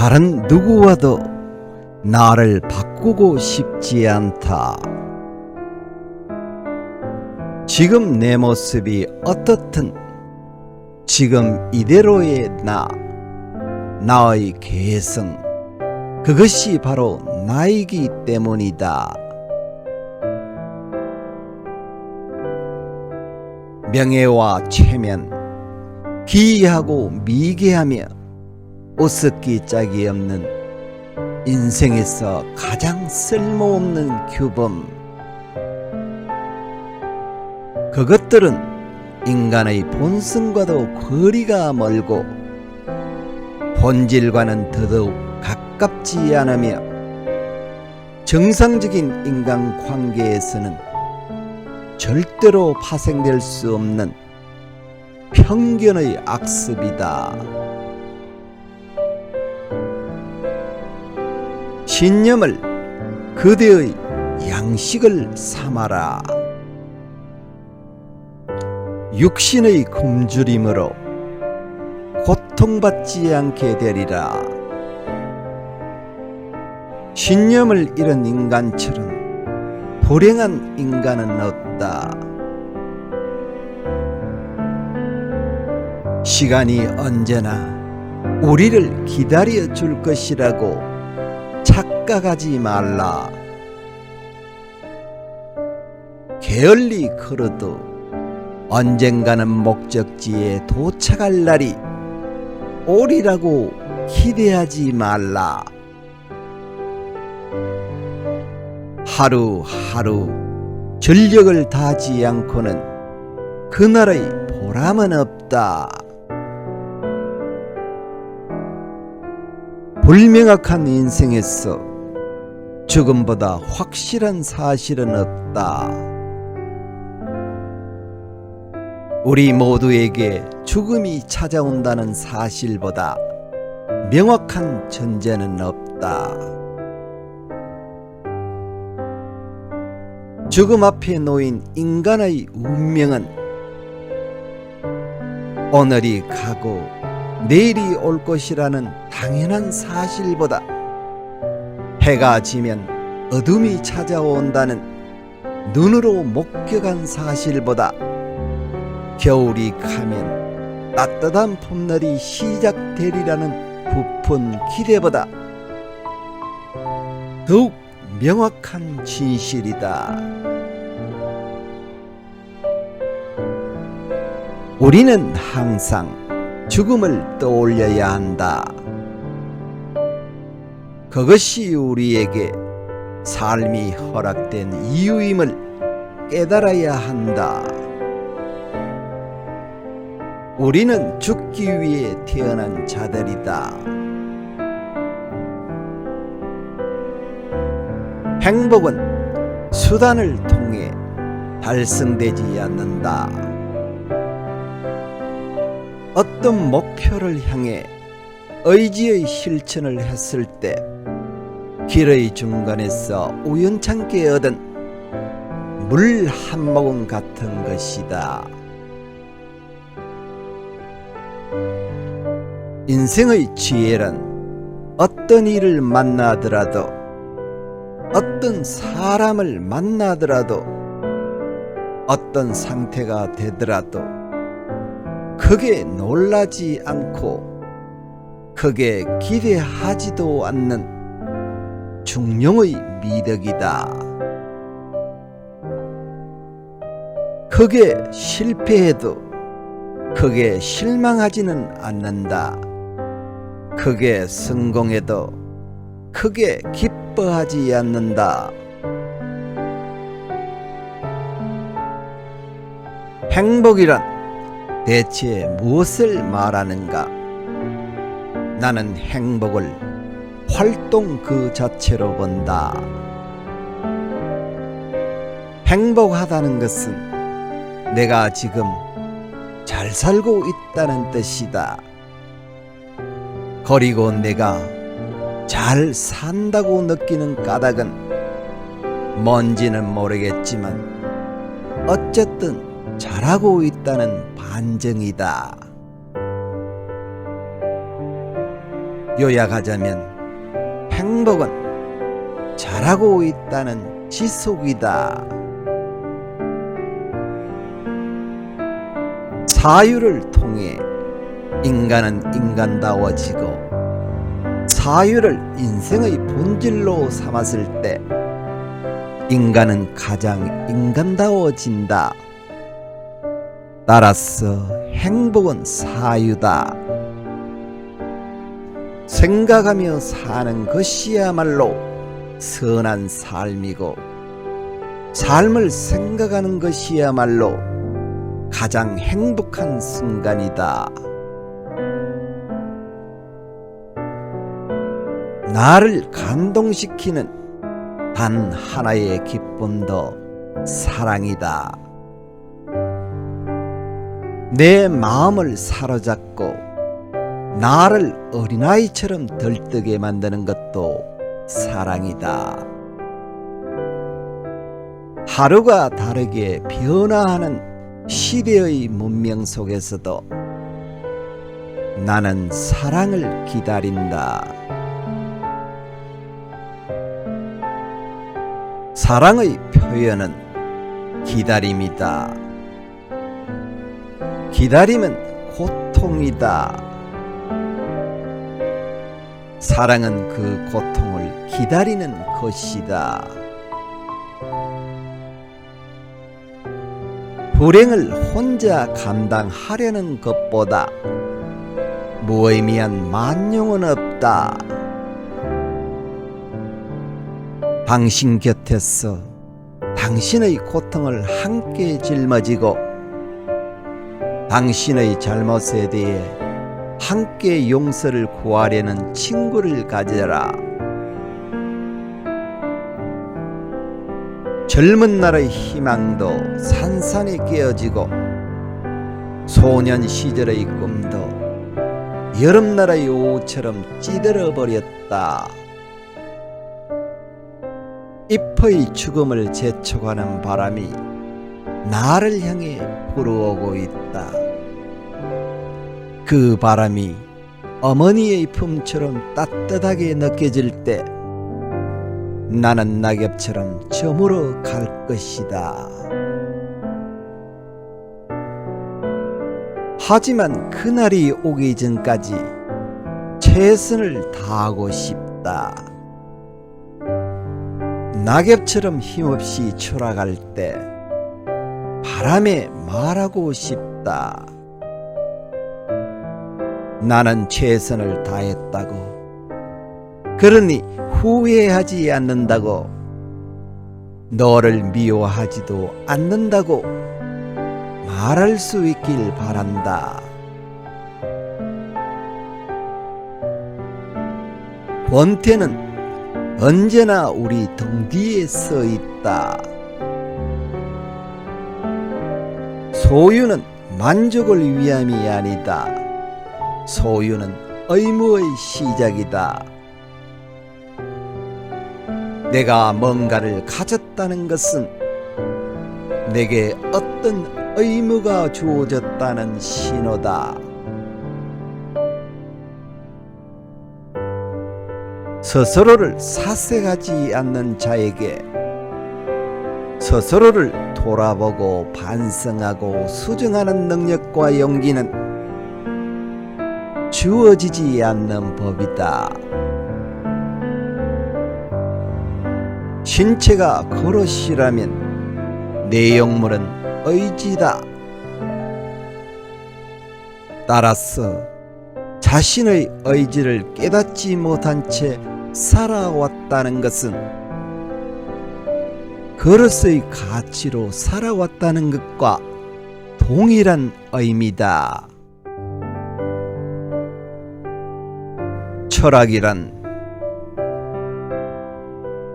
다른 누구와도 나를 바꾸고 싶지 않다. 지금 내 모습이 어떻든 지금 이대로의 나, 나의 개성, 그것이 바로 나이기 때문이다. 명예와 체면, 기이하고 미개하며 우습기 짝이 없는 인생에서 가장 쓸모없는 규범. 그것들은 인간의 본성과도 거리가 멀고 본질과는 더더욱 가깝지 않으며 정상적인 인간 관계에서는 절대로 파생될 수 없는 편견의 악습이다. 신념을 그대의 양식을 삼아라. 육신의 굶주림으로 고통받지 않게 되리라. 신념을 잃은 인간처럼 불행한 인간은 없다. 시간이 언제나 우리를 기다려 줄 것이라고 착각하지 말라. 게을리 걸어도 언젠가는 목적지에 도착할 날이 오리라고 기대하지 말라. 하루하루 전력을 다하지 않고는 그날의 보람은 없다. 불명확한 인생에서 죽음보다 확실한 사실은 없다. 우리 모두에게 죽음이 찾아온다는 사실보다 명확한 전제는 없다. 죽음 앞에 놓인 인간의 운명은 오늘이 가고 내일이 올 것이라는 당연한 사실보다 해가 지면 어둠이 찾아온다는 눈으로 목격한 사실보다 겨울이 가면 따뜻한 봄날이 시작되리라는 부푼 기대보다 더욱 명확한 진실이다. 우리는 항상 죽음을 떠올려야 한다. 그것이 우리에게 삶이 허락된 이유임을 깨달아야 한다. 우리는 죽기 위해 태어난 자들이다. 행복은 수단을 통해 달성되지 않는다. 어떤 목표를 향해 의지의 실천을 했을 때 길의 중간에서 우연찮게 얻은 물 한 모금 같은 것이다. 인생의 지혜란 어떤 일을 만나더라도 어떤 사람을 만나더라도 어떤 상태가 되더라도 크게 놀라지 않고 크게 기대하지도 않는 중용의 미덕이다. 크게 실패해도 크게 실망하지는 않는다. 크게 성공해도 크게 기뻐하지 않는다. 행복이란 대체 무엇을 말하는가? 나는 행복을 활동 그 자체로 본다. 행복하다는 것은 내가 지금 잘 살고 있다는 뜻이다. 그리고 내가 잘 산다고 느끼는 까닭은 뭔지는 모르겠지만 어쨌든 잘하고 있다는 반증이다. 요약하자면 행복은 잘하고 있다는 지속이다. 사유를 통해 인간은 인간다워지고 사유를 인생의 본질로 삼았을 때 인간은 가장 인간다워진다. 따라서 행복은 사유다. 생각하며 사는 것이야말로 선한 삶이고 삶을 생각하는 것이야말로 가장 행복한 순간이다. 나를 감동시키는 단 하나의 기쁨도 사랑이다. 내 마음을 사로잡고 나를 어린아이처럼 들뜨게 만드는 것도 사랑이다. 하루가 다르게 변화하는 시대의 문명 속에서도 나는 사랑을 기다린다. 사랑의 표현은 기다림이다. 기다림은 고통이다. 사랑은 그 고통을 기다리는 것이다. 불행을 혼자 감당하려는 것보다 무의미한 만용은 없다. 당신 곁에서 당신의 고통을 함께 짊어지고 당신의 잘못에 대해 함께 용서를 구하려는 친구를 가져라. 젊은 날의 희망도 산산이 깨어지고 소년 시절의 꿈도 여름날의 오후처럼 찌들어 버렸다. 잎의 죽음을 재촉하는 바람이 나를 향해 불어오고 있다. 그 바람이 어머니의 품처럼 따뜻하게 느껴질 때 나는 낙엽처럼 저물어 갈 것이다. 하지만 그날이 오기 전까지 최선을 다하고 싶다. 낙엽처럼 힘없이 초라갈 때 바람에 말하고 싶다. 나는 최선을 다했다고. 그러니 후회하지 않는다고. 너를 미워하지도 않는다고 말할 수 있길 바란다. 권태는 언제나 우리 등 뒤에 서 있다. 소유는 만족을 위함이 아니다. 소유는 의무의 시작이다. 내가 뭔가를 가졌다는 것은 내게 어떤 의무가 주어졌다는 신호다. 스스로를 사색하지 않는 자에게 스스로를 돌아보고 반성하고 수정하는 능력과 용기는 주어지지 않는 법이다. 신체가 그릇이라면 내용물은 의지다. 따라서 자신의 의지를 깨닫지 못한 채 살아왔다는 것은 그릇의 가치로 살아왔다는 것과 동일한 의미다. 철학이란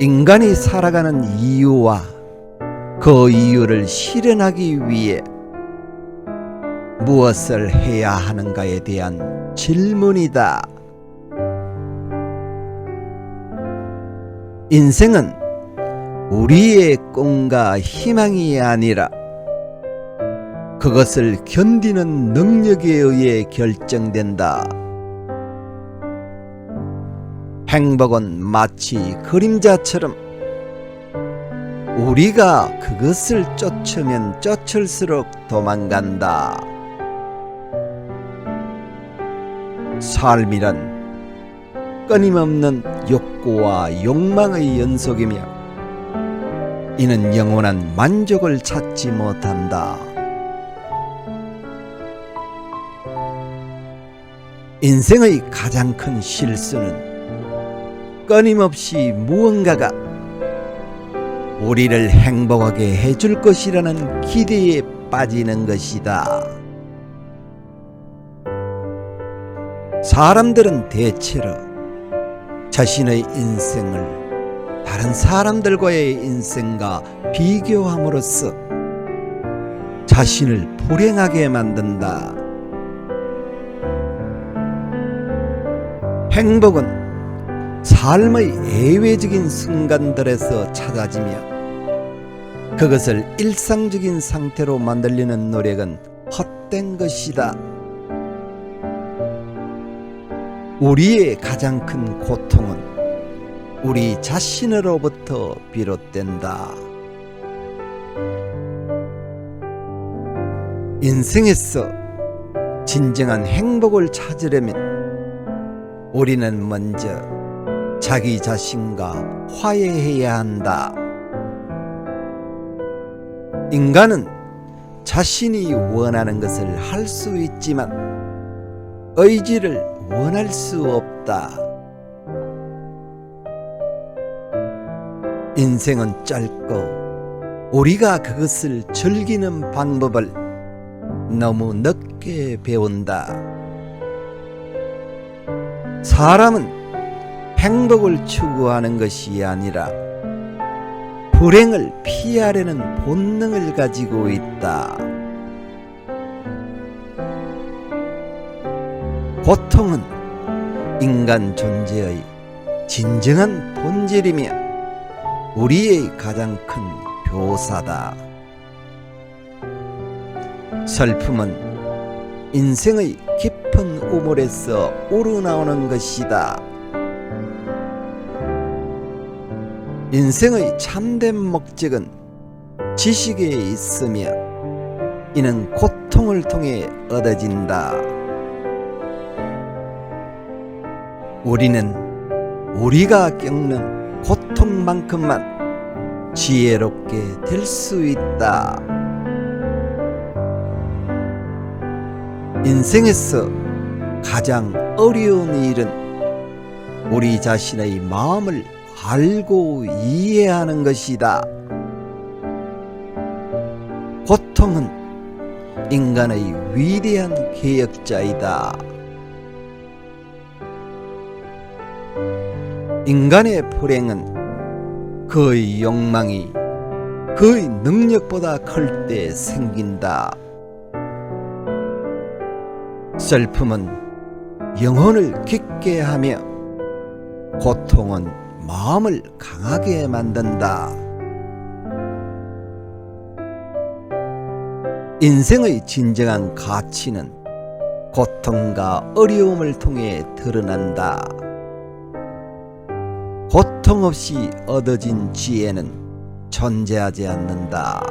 인간이 살아가는 이유와 그 이유를 실현하기 위해 무엇을 해야 하는가에 대한 질문이다. 인생은 우리의 꿈과 희망이 아니라 그것을 견디는 능력에 의해 결정된다. 행복은 마치 그림자처럼 우리가 그것을 쫓으면 쫓을수록 도망간다. 삶이란 끊임없는 욕구와 욕망의 연속이며 이는 영원한 만족을 찾지 못한다. 인생의 가장 큰 실수는 끊임없이 무언가가 우리를 행복하게 해줄 것이라는 기대에 빠지는 것이다. 사람들은 대체로 자신의 인생을 다른 사람들과의 인생과 비교함으로써 자신을 불행하게 만든다. 행복은 삶의 예외적인 순간들에서 찾아지며 그것을 일상적인 상태로 만들려는 노력은 헛된 것이다. 우리의 가장 큰 고통은 우리 자신으로부터 비롯된다. 인생에서 진정한 행복을 찾으려면 우리는 먼저 자기 자신과 화해해야 한다. 인간은 자신이 원하는 것을 할 수 있지만 의지를 원할 수 없다. 인생은 짧고 우리가 그것을 즐기는 방법을 너무 늦게 배운다. 사람은 행복을 추구하는 것이 아니라 불행을 피하려는 본능을 가지고 있다. 고통은 인간 존재의 진정한 본질이며 우리의 가장 큰 묘사다. 슬픔은 인생의 깊은 우물에서 우러나오는 것이다. 인생의 참된 목적은 지식에 있으며 이는 고통을 통해 얻어진다. 우리는 우리가 겪는 고통만큼만 지혜롭게 될 수 있다. 인생에서 가장 어려운 일은 우리 자신의 마음을 알고 이해하는 것이다. 고통은 인간의 위대한 개혁자이다. 인간의 불행은 그의 욕망이 그의 능력보다 클 때 생긴다. 슬픔은 영혼을 깊게 하며 고통은 마음을 강하게 만든다. 인생의 진정한 가치는 고통과 어려움을 통해 드러난다. 고통 없이 얻어진 지혜는 존재하지 않는다.